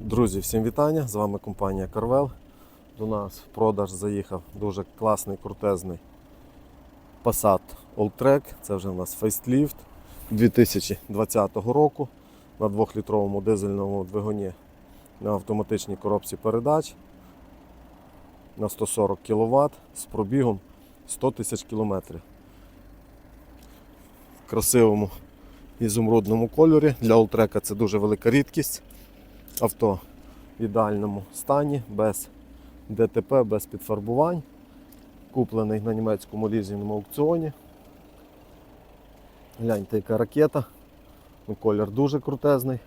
Друзі, всім вітання! З вами компанія Carvel. До нас в продаж заїхав дуже класний, крутезний Passat Alltrack. Це вже у нас фейсліфт 2020 року на 2-літровому дизельному двигуні на автоматичній коробці передач на 140 кВт з пробігом 100 тисяч кілометрів. В красивому ізумрудному кольорі. Для Alltrack це дуже велика рідкість авто в ідеальному стані, без ДТП, без підфарбувань. Куплений на німецькому лізінговому аукціоні. Гляньте, яка ракета. Ну, Колір дуже крутезний.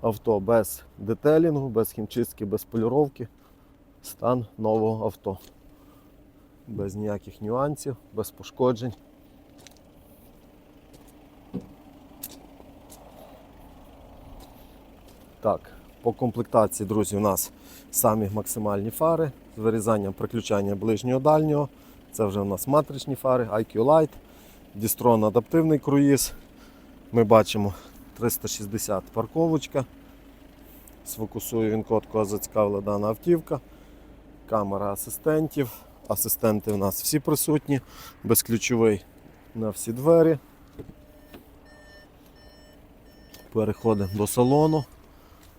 Авто без детелінгу, без хімчистки, без поліровки. Стан нового авто. Без ніяких нюансів, без пошкоджень. Так, по комплектації, друзі, у нас самі максимальні фари з вирізанням приключання ближнього дальнього. Це вже у нас матричні фари, IQ Light, Distron адаптивний круїз. Ми бачимо 360 парковочка. Сфокусую він код, кого зацікавила дана автівка. Камера асистентів. Асистенти у нас всі присутні, безключовий на всі двері. Переходимо до салону.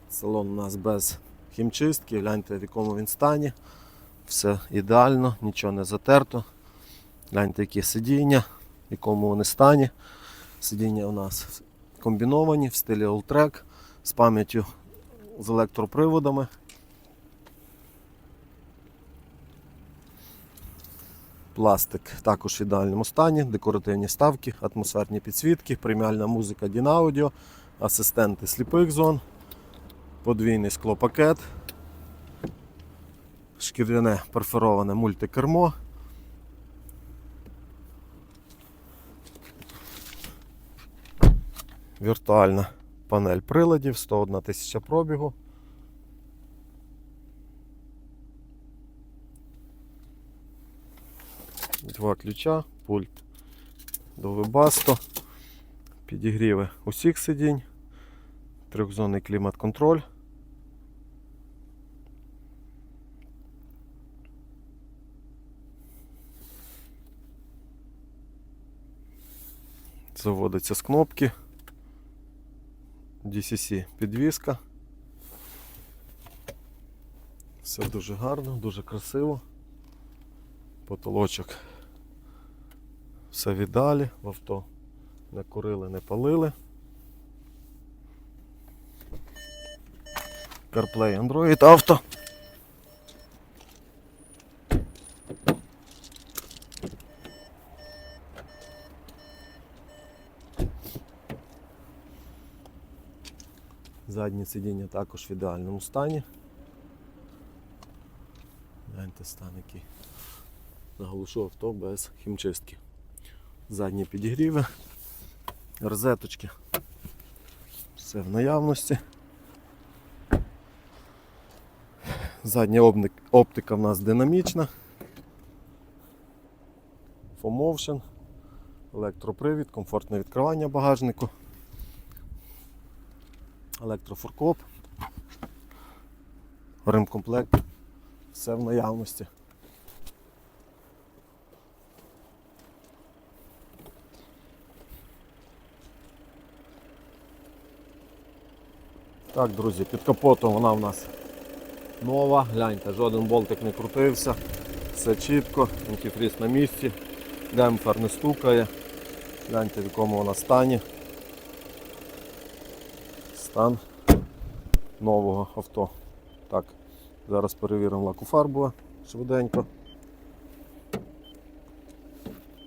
Салон у нас без хімчистки, гляньте в якому він стані. Все ідеально, нічого не затерто. Гляньте, які сидіння, в якому вони стані. Сидіння у нас комбіновані в стилі Alltrack з пам'яттю з електроприводами. Пластик також в ідеальному стані, декоративні ставки, атмосферні підсвітки, преміальна музика Дінаудіо, асистенти сліпих зон подвійний склопакет, шкіряне перфороване мультикермо. Віртуальна панель приладів, 101 тисяча пробігу. Два ключа, пульт до вебасто, підігріви усіх сидінь трьохзонний клімат-контроль. Заводиться з кнопки. DCC підвіска. Все дуже гарно, дуже красиво. Потолочок. Все в ідеалі, в авто не курили, не палили. CarPlay Android Auto. Заднє сидіння також в ідеальному стані. Гляньте стан який. Наголошу авто без хімчистки. Задні підігріви, розеточки. Все в наявності. Задня оптика в нас динамічна. FOMotion, електропривід, комфортне відкривання багажнику, електрофуркоп, ремкомплект, все в наявності. Так, друзі, під капотом вона в нас нова, гляньте, жоден болтик не крутився, все чітко, антифріз на місці, демпфер не стукає, гляньте в якому вона стані. Стан нового авто. Так, зараз перевіримо лаку фарбу швиденько.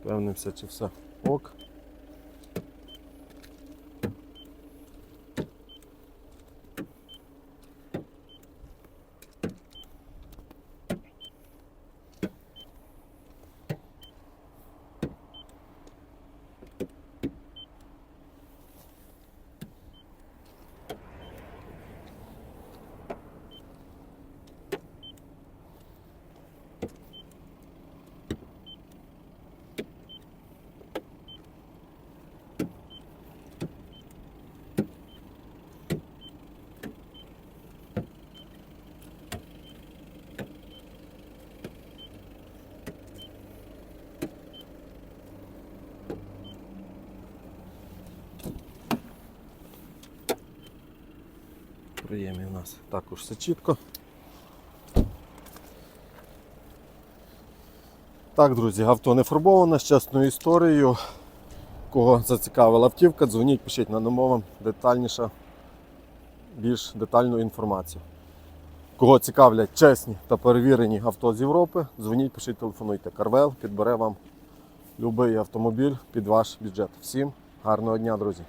Певнимося, чи все ок. Проємі у нас також все чітко. Так, друзі, авто не фарбоване з чесною історією. Кого зацікавила автівка, дзвоніть, пишіть на намовам детальніше, більш детальну інформацію. Кого цікавлять чесні та перевірені авто з Європи, дзвоніть, пишіть, телефонуйте. Карвел підбере вам будь-який автомобіль під ваш бюджет. Всім гарного дня, друзі!